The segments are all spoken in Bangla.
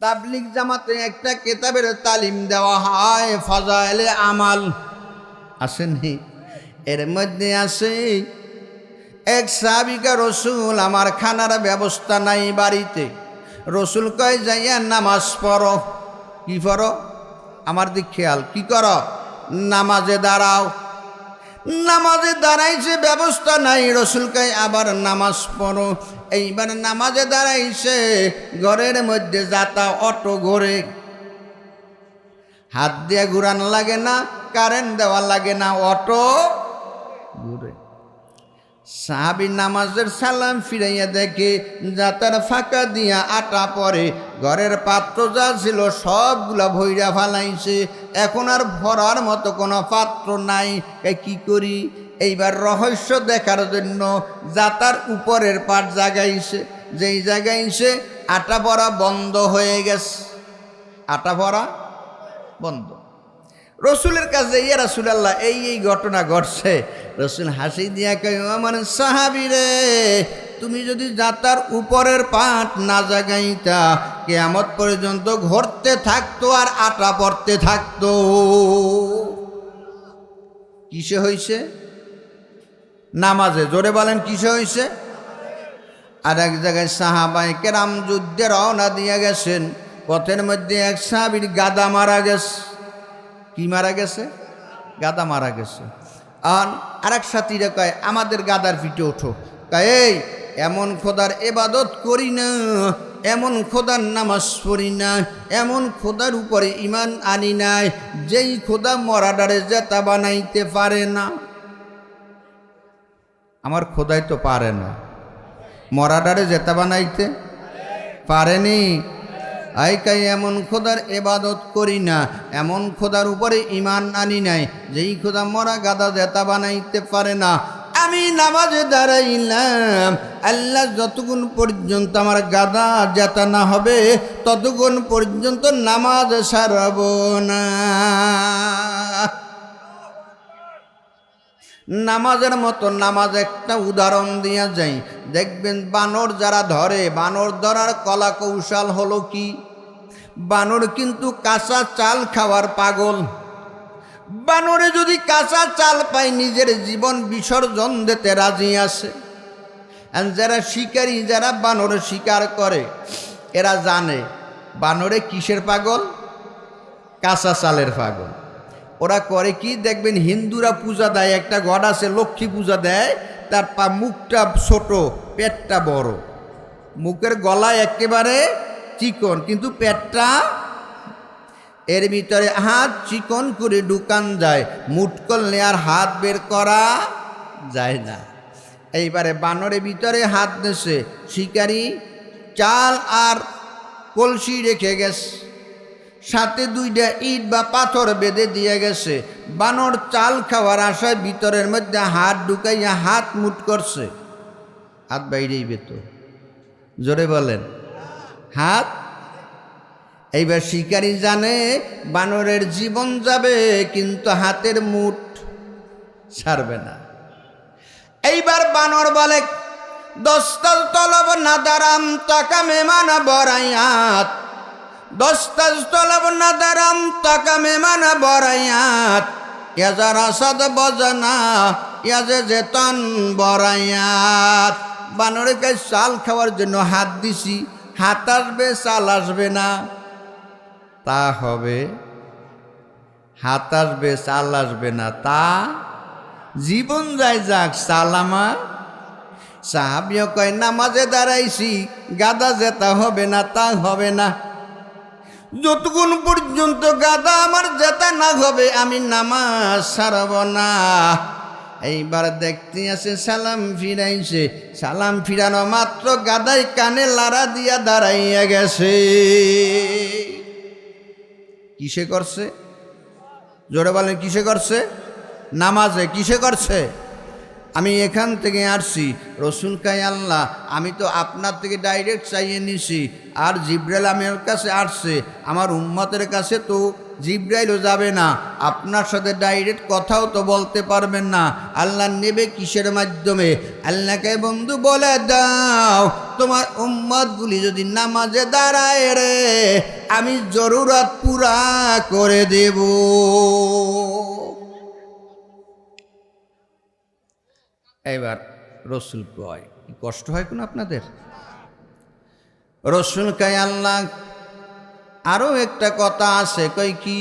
তাবলিক জামাতে একটা কেতাবের তালিম দেওয়া হয়, ফজাইলে আমাল। আসেননি এর মধ্যে আছে এক সাবিকা রসুল, আমার খানার ব্যবস্থা নাই বাড়িতে। রসুল কয়, যাইয়া নামাজ পড়ো। কি পড়ো? আমার দিক খেয়াল। কি করো? নামাজে দাঁড়াও। নামাজে দাঁড়াইছে, ব্যবস্থা নাই। রসুল কয়, আবার নামাজ পড়ো। এইবার নামাজে দাঁড়াইছে, ঘরের মধ্যে যাতা অটো ঘোরে। হাত দিয়ে ঘুরানো লাগে না, কারেন্ট দেওয়া লাগে না, অটো ঘুরে। সাহাবি নামাজের সালাম ফিরাইয়া দেখে যাতার ফাঁকা দিয়া আটা পরে, ঘরের পাত্র যা ছিল সবগুলা ভৈরা ফালাইছে। এখন আর ভরার মতো কোনো পাত্র নাই কি করি? এইবার রহস্য দেখার জন্য যাতার উপরের পাট জাগাইছে যেই জাগাইছে আটা ভরা বন্ধ হয়ে গেছে। আটা ভরা বন্ধ। রসুলের কাছে, ইয়া রসুলাল্লাহ, এই এই ঘটনা ঘটছে। রসুল হাসি দিয়া কই আমার সাহাবি রে, তুমি যদি যাতার উপরের পাট না জাগাইতা, কেয়ামত পর্যন্ত ঘরতে থাকতো আর আটা পড়তে থাকতো। কিসে হইছে? নামাজে, জোরে বলেন, কিসে হইছে? আর এক জায়গায় সাহাবাই কেরাম যুদ্ধে রওনা দিয়ে গেছেন। পথের মধ্যে এক সাহাবির গাদা মারা গেছে। কি মারা গেছে? গাদা মারা গেছে। আর আরেক সাথীরা কয়, আমাদের গাদার পিঠে ওঠো। এই, এমন খোদার এবাদত করি না, এমন খোদার নামাজ পড়ি না, এমন খোদার উপরে ইমান আনি নাই। যেই খোদা মরাডারে জেতা বানাইতে পারে না। আমার খোদাই তো পারে না। মরাডারে জেতা বানাইতে পারেনি। আই কাই এমন খোদার এবাদত করি না, এমন খোদার উপরে ইমান আনি নাই, যেই খোদা মরা গাদা জেতা বানাইতে পারে না। আমি নামাজে দাঁড়াইলাম, আল্লাহ যতক্ষণ পর্যন্ত আমার গাদা জেতা না হবে ততক্ষণ পর্যন্ত নামাজ সারব না। নামাজের মতো নামাজ একটা উদাহরণ দিয়া যাই। দেখবেন বানর যারা ধরে, বানর ধরার কলা কৌশল হলো কি? বানর কিন্তু কাঁচা চাল খাওয়ার পাগল। বানরে যদি কাঁচা চাল পায়, নিজের জীবন বিসর্জন দিতে রাজি আসে যারা শিকারী, যারা বানরে শিকার করে, এরা জানে, বানরে কিসের পাগল? কাঁচা চালের পাগল। ওরা করে কি? দেখবেন হিন্দুরা পূজা দেয়, একটা গড আছে, লক্ষ্মী পূজা দেয়, তার পা মুখটা ছোট, পেটটা বড়। মুখের গলা একেবারে চিকন, কিন্তু পেটটা এর ভিতরে হাত চিকন করে ঢুকান যায়। মুট করলে আর হাত বের করা যায় না। এইবারে বানরের ভিতরে হাত নেছে, শিকারি চাল আর কলসি রেখে গেছে। সাথে দুইটা ইট বা পাথর বেঁধে দিয়ে গেছে। বানর চাল খাওয়ার আশায় ভিতরের মধ্যে হাত ঢুকাইয়া হাত মুট করছে। হাত বাইরেই বেত জোরে বলেন। হাত? এইবার শিকারী জানে বানরের জীবন যাবে, কিন্তু হাতের মুঠ ছাড়বে না। এইবার বানর বলে, দস্তাল তলব না দারাম টাকা মেমান বরাইয়াত। দস্তাজ তলব না দারাম টাকা মেমান বরাইয়াত। ইয়াজার আসাদ বজানা ইয়াজে যেতন কাছে চাল খাওয়ার জন্য হাত দিছি, হাত আসবে, চাল আসবে না। তা হবে, হাত আসবে, চাল আসবে না। তা জীবন যায় যাক, চাল আমার। সাহাবিও কয়, নামাজে দাঁড়াইছি, গাদা যেতা হবে না, তা হবে না। যতক্ষণ পর্যন্ত গাদা আমার জেতা না হবে, আমি নামাজ সারব না। এইবার দেখতে আসে, সালাম ফিরাইছে। সালাম ফিরানো মাত্র গাদাই কানে লাড়া দিয়া দাঁড়াইয়া গেছে। কিসে করছে? জোরে বলেন, কিসে করছে? নামাজে কিসে করছে? আমি এখান থেকে আসছি। রসুল কাই আল্লাহ, আমি তো আপনার থেকে ডাইরেক্ট চাইয়ে নিছি। আর জিব্রাইল আমার কাছে আসছে। আমার উম্মতের কাছে তো জিব্রাইলও যাবে না। আপনার সাথে ডাইরেক্ট কথাও তো বলতে পারবেন না। আল্লাহ নেবে কিসের মাধ্যমে? আল্লাহকে বন্ধু বলে দাও। তোমার উম্মতগুলি যদি নামাজে দাঁড়ায় রে, আমি জরুরত পুরা করে দেব। এবার রসুল কয়, কষ্ট হয় কোনো আপনাদের? রসুল কয়, আল্লাহ আরও একটা কথা আছে কই কি,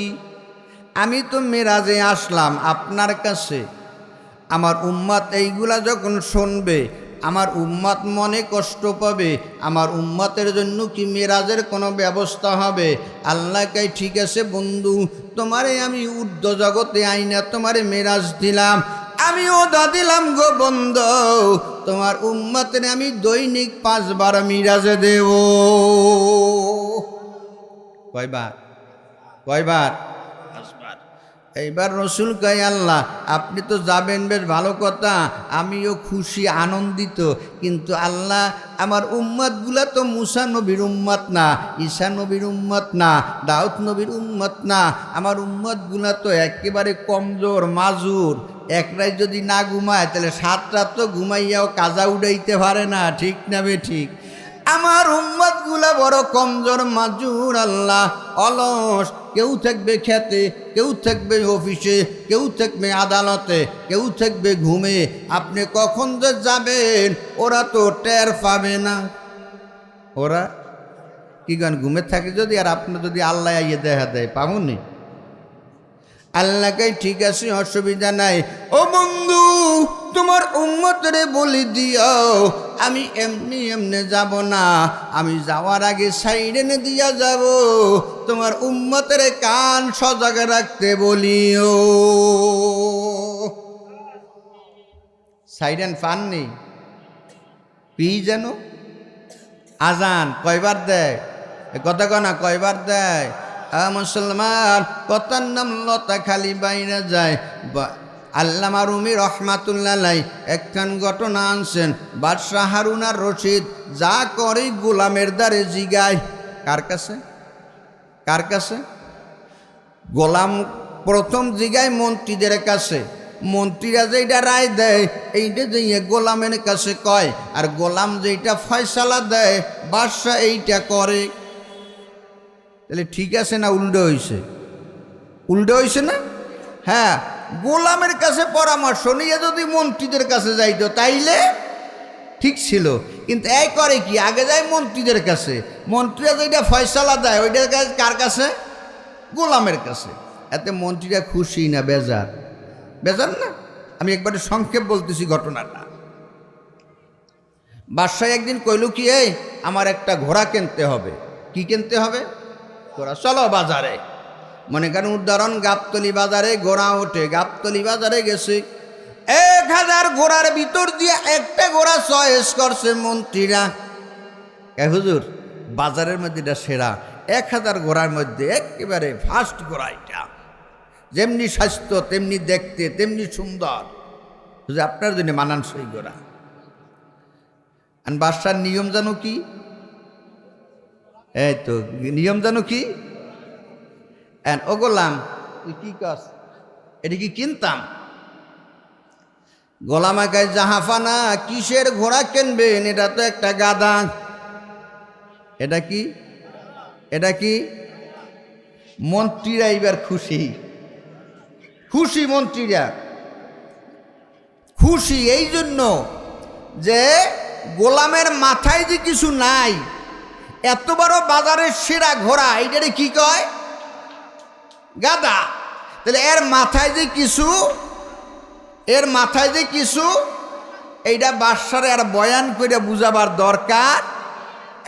আমি তো মেরাজে আসলাম আপনার কাছে, আমার উম্মাত এইগুলা যখন শুনবে, আমার উম্মাত মনে কষ্ট পাবে, আমার উম্মাতের জন্য কি মেরাজের কোনো ব্যবস্থা হবে? আল্লাহকে ঠিক আছে বন্ধু, তোমারে আমি ঊর্ধ্ব জগতে আইনা তোমারে মেরাজ দিলাম আমি ওদা দিলাম গো বন্ধ। তোমার উম্মাতের আমি দৈনিক পাঁচবার মিরাজে দেব। কয়বার? কয়বার? এইবার রসুল কয়, আল্লাহ, আপনি তো যাবেন বেশ ভালো কথা, আমিও খুশি, আনন্দিত। কিন্তু আল্লাহ, আমার উম্মাদগুলা তো মুসা নবীর উম্মত না ঈশা নবীর উম্মত না, দাউদ নবীর উম্মত না। আমার উম্মতগুলা তো একেবারে কমজোর, মাজুর। একরাই যদি না ঘুমায়, তাহলে সাত রাত তো ঘুমাইয়াও কাজা উড়াইতে পারে না, ঠিক না বে ঠিক? আমার উম্মতগুলা বড় কমজোর, মাজুর আল্লাহ, অলস। কেউ থাকবে খেতে, কেউ থাকবে অফিসে, কেউ থাকবে আদালতে, কেউ থাকবে ঘুমে। আপনি কখন যে যাবেন, ওরা তো টের পাবে না। ওরা কি গান, ঘুমে থাকে যদি? আর আপনি যদি আল্লাহ আইয়ে দেখা দেয়, পাবনি? আল্লাহকে ঠিক আছে, অসুবিধা নাই। ও বন্ধু, তোমার উম্মতরে বলি দিও আমি এমনি এমনি যাব না। আমি যাওয়ার আগে সাইডেনে দিয়া যাব। তোমার উম্মতের কান সজাগ রাখতে বলিও। সাইডেন ফান নেই পি যেন? আজান, কয়বার দেয়? কথা কনা কয়বার দেয়? মুসলমান কথার নাম লতা খালি বাইরে যায়। আল্লামা রুমি রহমাতুল্লাহ একখান ঘটনা আনছেন, বাদশাহ হারুনার রশিদ, যা করে গোলামের দ্বারে জিগায়। কার কাছে? কার কাছে? গোলাম প্রথম জিগায় মন্ত্রীদের কাছে। মন্ত্রীরা যেটা রায় দেয় এইটা যে গোলামের কাছে কয়, আর গোলাম যেটা ফয়সালা দেয়, বাদশাহ এইটা করে। তাহলে ঠিক আছে না উল্টো হয়েছে উল্টো হয়েছে না? হ্যাঁ গোলামের কাছে পরামর্শ নিয়ে যদি মন্ত্রীদের কাছে যাইতো, তাইলে ঠিক ছিল। কিন্তু এই করে কি? আগে যায় মন্ত্রীদের কাছে। মন্ত্রীরা যেটা ফয়সালা দেয় ওইটার কাছে কার কাছে? গোলামের কাছে। এতে মন্ত্রীরা খুশি না, বেজার। বেজার না? আমি একবারে সংক্ষেপ বলতেছি ঘটনাটা। বাদশাহ একদিন কইল কি, এই, আমার একটা ঘোড়া কিনতে হবে। কি কিনতে হবে? ঘোড়া। চলো বাজারে। মনে করেন উদাহরণ, গাবতলি বাজারে ঘোড়া ওঠে, গাবতলি বাজারে গেছে। এক হাজার ঘোড়ার ভিতর দিয়ে একটা ঘোড়া চয়েস করছে মন্ত্রীরা। এ হুজুর, বাজারের মধ্যে এটা সেরা। এক হাজার ঘোড়ার মধ্যে একেবারে ফার্স্ট ঘোড়া এটা। যেমনি স্বাস্থ্য, তেমনি দেখতে, তেমনি সুন্দর। হুজুর, আপনার জন্য মানানসই ঘোড়া। আর বাদশার নিয়ম জানো কি? এই তো, নিয়ম জানো কি? এন ও গোলাম তুই কি কস এটা কি কিনতাম? গোলামাকায় জাহাফানা কিসের ঘোড়া কিনবেন? এটা তো একটা গাদা এটা কি? এটা কি? মন্ত্রীরা এবার খুশি। খুশি মন্ত্রীরা। খুশি এই জন্য যে গোলামের মাথায় যে কিছু নাই এত বড় বাজারের সেরা ঘোড়া এইটারে কি কয়? গাদা। তাহলে এর মাথায় যে কিছু, এর মাথায় যে কিছু এইটা বাদশারে আর বয়ান করে বুঝাবার দরকার।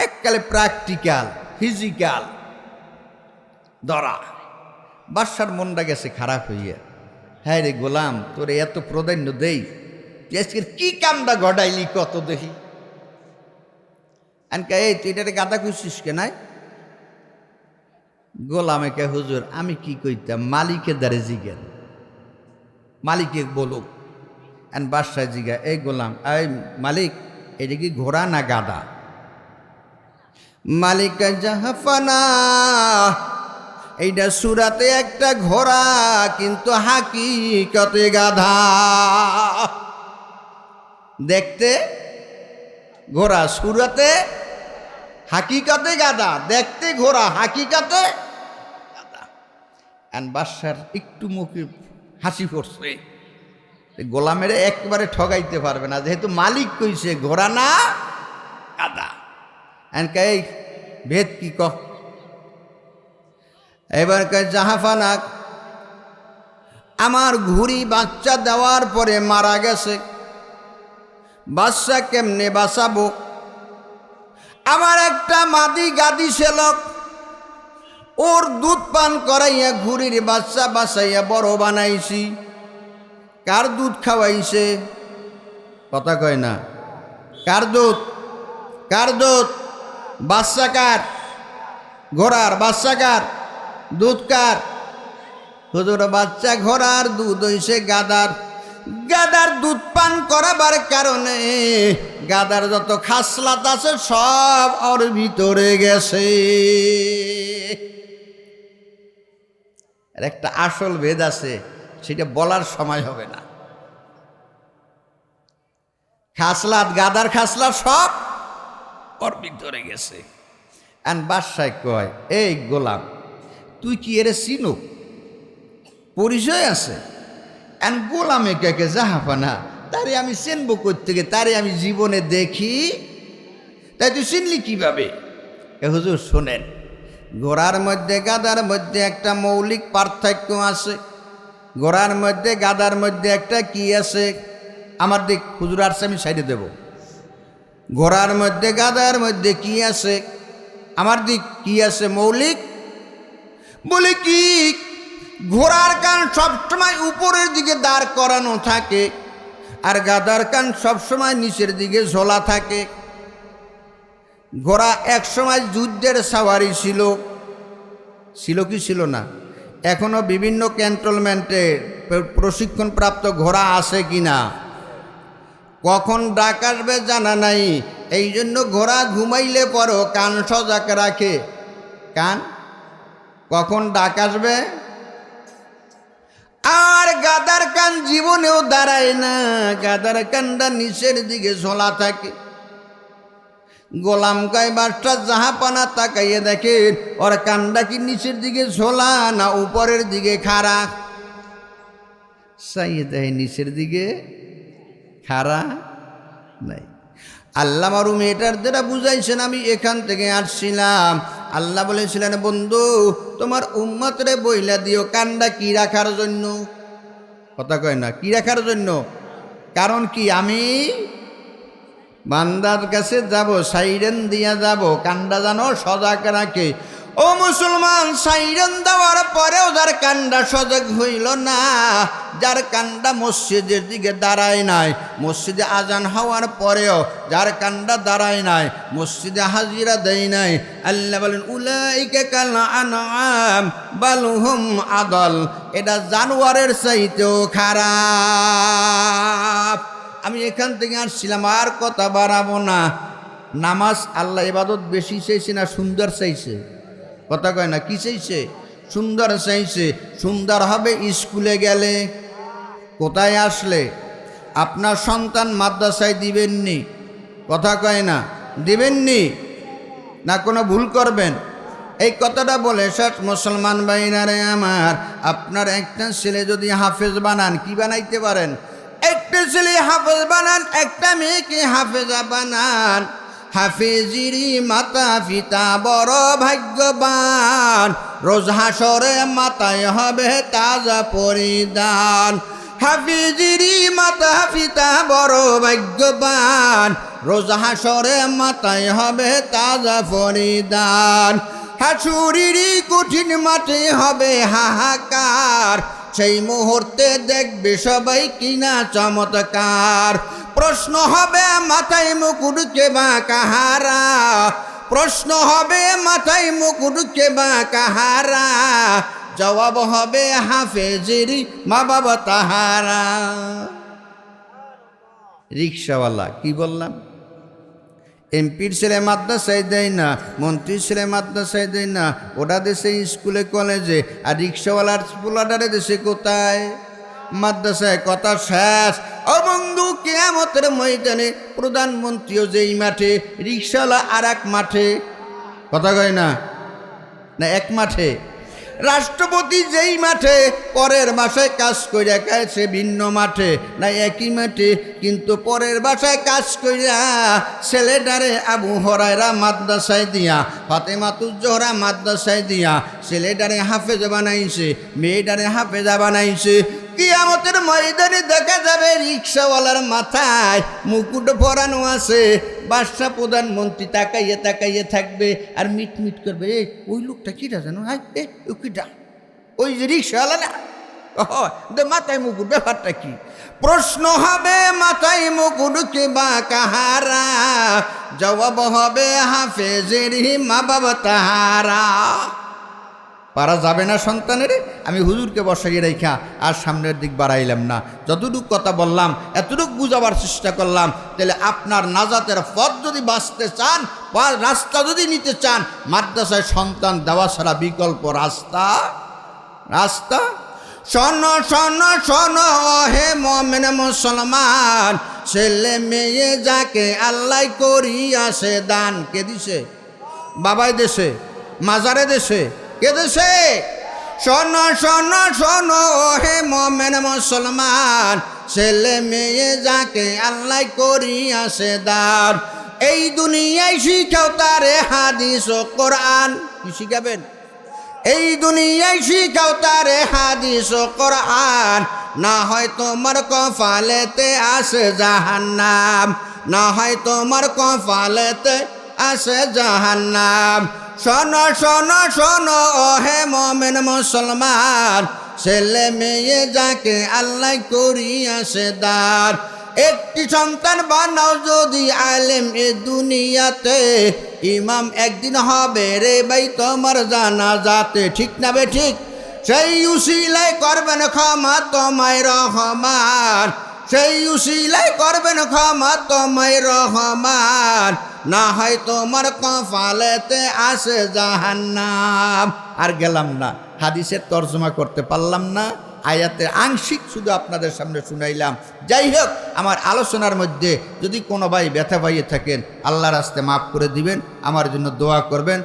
এককালে প্র্যাকটিক্যাল ফিজিক্যাল ধরা, বাদশার মনটা গেছে খারাপ হইয়া। হ্যাঁ রে গোলাম, তোরে এত প্রাধান্য দেই আজকের কি কামটা ঘটাইলি কত দেখি? আনকা, এই তুই এটারে গাদা খুঁজছিস কে নাই? গোলামে কে, হুজুর, আমি কি কইতাম? মালিকের দ্বারে জিগেন। মালিকে বলুক, এন বাদশাহ জিগা, এই গোলাম, এই মালিক, এটা কি ঘোড়া না গাদা মালিক জাহাফানা এইটা সুরাতে একটা ঘোড়া, কিন্তু হাকিকতে গাধা। দেখতে, ঘোড়া সুরাতে হাকিকতে গাধা, দেখতে ঘোড়া হাকিকতে অ্যান্ড বাদশার একটু মুখে হাসি পড়ছে গোলামের একবারে ঠগাইতে পারবে না। যেহেতু মালিক কইছে, ঘোড়া না গাদা এন কে ভেদ কি ক? এবার কে জাহাফানা আমার ঘুড়ি বাচ্চা দেওয়ার পরে মারা গেছে। বাচ্চা কেমনে বাঁচাবো? আমার একটা মাদি গাদি সেলক ওর দুধ পান করাইয়া ঘুড়ির বাচ্চা বাঁচাইয়া বড় বানাইছি। কার দুধ খাওয়াইছে? কথা কয় না। কার দুধ? কার দুধ? বাচ্চা কার? ঘোড়ার বাচ্চা কার? দুধ কার? হুজুর, বাচ্চা ঘোড়ার দুধ হইছে গাদার। গাদার দুধ পান করাবার কারণে গাদার যত খাসলাত আছে সব ওর ভিতরে গেছে। এর একটা আসল ভেদ আছে, সেটা বলার সময় হবে না। খাসলাত, গাদার খাসলা সব ওর ভিতরে গেছে। অ্যান্ড বাদশায় কয়, এই গোলাম, তুই কি এরে চিনো পরিচয় আছে? অ্যান্ড গোলামে কে জাহাপানা, তারে আমি চিনবো থেকে তারে আমি জীবনে দেখি। তাই তুই চিনলি কীভাবে? এ হুজুর শোনেন ঘোড়ার মধ্যে, গাদার মধ্যে একটা মৌলিক পার্থক্য আছে। ঘোড়ার মধ্যে, গাদার মধ্যে একটা কি আছে? আমার দিক, হুজুর আসছে, আমি সাইডে দেব। ঘোড়ার মধ্যে, গাদার মধ্যে কি আছে? আমার দিক কি আছে মৌলিক? বলে কি, ঘোড়ার কান সবসময় উপরের দিকে দাঁড় করানো থাকে, আর গাদার কান সবসময় নিচের দিকে ঝোলা থাকে। ঘোড়া একসময় যুদ্ধের সাওয়ারি ছিল। ছিল কি ছিল না? এখনও বিভিন্ন ক্যান্টনমেন্টে প্রশিক্ষণপ্রাপ্ত ঘোড়া আছে কি না? কখন ডাক আসবে জানা নাই। এই জন্য ঘোড়া ঘুমাইলে পরও কান সজাগ রাখে। কান? কখন ডাক আসবে? আর গাদার কান জীবনেও দাঁড়ায় না। গাদার কানটা নিচের দিকে ঝোলা থাকে। গোলাম গায়ে বাসটা জাহাপানা তাকাইয়ে দেখে, ওর কানটা কি নিচের দিকে ঝোলা না উপরের দিকে খাড়া? চাইয়ে দেয় নিচের দিকে খাড়া নাই। আল্লাহ মারু মেয়েটার দ্বারা বুঝাইছেন, আমি এখান থেকে আসছিলাম। আল্লাহ বলেছিলেন, বন্ধু, তোমার উম্মতরে বইলা দিও কান্ডা কি রাখার জন্য? কথা কয় না, কি রাখার জন্য? কারণ কি, আমি বান্দার কাছে যাব, সাইরেন দিয়া যাব, কান্ডা জানো, সজাগ রাখে। ও মুসলমান, সাইরেন দেওয়ার পরেও যার কান্ডা সজাগ হইল না, যার কান্ডা মসজিদের দিকে দাঁড়ায় নাই, মসজিদে আজান হওয়ার পরেও যার কান্ডা দাঁড়ায় নাই, মসজিদে হাজিরা দেয় নাই। আল্লাহ বলেন, উলাইকে কাল আনাম বালুহুম আদল। এটা জানোয়ারের চাইতেও খারাপ। আমি এখান থেকে আসছিলাম, আর কথা বাড়াবো না। নামাজ আল্লাহ ইবাদত বেশি চাইছে না সুন্দর চাইছে? কথা কয় না, কি চাইছে? সুন্দর চাইছে, সুন্দর হবে স্কুলে গেলে। কোথায় আসলে? আপনার সন্তান মাদ্রাসায় দিবেননি? কথা কয় না, দিবেননি? না কোনো ভুল করবেন? এই কথাটা বলে শেষ মুসলমান বাইনারে আমার, আপনার একটা ছেলে যদি হাফেজ বানান, কি বানাইতে পারেন? একটা ছেলে হাফেজ বানান, একটা মেয়েকে হাফেজা বানান। হাফেজিরি মাতা, পিতা বড় ভাগ্যবান। রোজ হাসরে মাতায় হবে তাজা পরিদান হাফিজিরি মাতা, পিতা বড় ভাগ্যবান। রোজ হাসরে মাতায় হবে তাজা পরিদান হাসুরিরি কঠিন মাঠে হবে হাহাকার। সেই মুহূর্তে দেখবে সবাই কিনা চমৎকার। প্রশ্ন হবে, মাথায় মুকুট কে বা কাহারা? প্রশ্ন হবে, মাথায় মুকুট কে বা কাহারা? জবাব হবে, হাফেজেরি মা বাবা তাহারা। রিক্সাওয়ালা, কি বললাম? এমপির ছেলে মাদ্রাসায় দেয় না, মন্ত্রীর ছেলে মাদ্রাসায় দেয় না। ওটা দেশে স্কুলে, কলেজে, আর রিক্সাওয়ালার পোলাডারে দেশে কোথায়? মাদ্রাসায় কথা শেষ। ও বন্ধু, কেয়ামতের ময়দানে প্রধানমন্ত্রীও যেই মাঠে, রিক্সাওয়ালা আর এক মাঠে। কথা কয় না? না, এক মাঠে। রাষ্ট্রপতি যেই মাঠে পরের বাসায় কাজ খায়, সে ভিন্ন মাঠে। না একই মাঠে, কিন্তু পরের বাসায় কাজ কইরা ছেলেটারে আবু হরাইরা মাদ্রাসায় দিয়া, ফাতেমাতুজ্জোহরা মাদ্রাসায় দিয়া ছেলেটারে হাফেজা বানাইছে, মেয়েটারে হাফেজা বানাইছে। কিয়ামতের ময়দানে দেখা যাবে রিক্সাওয়ালার মাথায় মুকুট পরানো আছে। বাদশা প্রধানমন্ত্রী তাকাইয়ে তাকাইয়ে থাকবে আর মিট মিট করবে এ ওই লোকটা কীটা জানো? হাই এ ও ডা? ওই যে রিক্সাওয়ালা না? মাথায় মুকুট, ব্যাপারটা কি? প্রশ্ন হবে, মাথায় মুকুট বা কাহারা? জবাব হবে হাফেজের মা বাবা তাহারা। পারা যাবে না সন্তানের? আমি হুজুরকে বসাইয়ে রেখা আর সামনের দিক বাড়াইলাম না। যতটুকু কথা বললাম, এতটুকু বুঝাবার চেষ্টা করলাম, তাহলে আপনার নাজাতের পথ যদি বাঁচতে চান, বা রাস্তা যদি নিতে চান, মাদ্রাসায় সন্তান দেওয়া ছাড়া বিকল্প রাস্তা? রাস্তা? শোন শোন শোন, হে মমেন মুসলমান, ছেলে মেয়ে যাকে আল্লাহ করিয়াছে দান কে দিছে। বাবাই দেশে মাজারে দেশে কে দেশে শোন শোন শোন হে মমেন মুসলমান, ছেলে মেয়ে যাকে আল্লাহ করিয়াছে দান। এই দুনিয়ায় শিখাও তারে হাদিস ও কোরআন। কি শিখাবেন? এই দুনিয়ায় শিখাও তারে হাদিস ও কোরআন। না হয় তোমার কফালেতে আসে জাহান্নাম, না হয় তোমার কফালেতে আসে জাহান্নাম। শোন শোন শোন ও হে মমেন মুসলমান। ছেলে মেয়ে যাকে আল্লাহ করিয়াছে দার। একটি সন্তান বানাও যদি আলেম এ দুনিয়াতে। ইমাম একদিন হবে রে ভাই তোমার জানা যাতে ঠিক না বে ঠিক? সেই উসিলাই করবেন ক্ষমা তোমায় রহমান। সেই উসিলাই করবেন ক্ষমা তোমায় রহমান। না হয় তোমার কপালেতে আসে জাহান্নাম। আর গেলাম না। হাদিসের তর্জমা করতে পারলাম না। আয়াতের আংশিক শুধু আপনাদের সামনে শুনাইলাম। যাই হোক, আমার আলোচনার মধ্যে যদি কোনো ভাই ব্যথা পাইয়ে থাকেন, আল্লাহর আস্তে মাফ করে দিবেন, আমার জন্য দোয়া করবেন।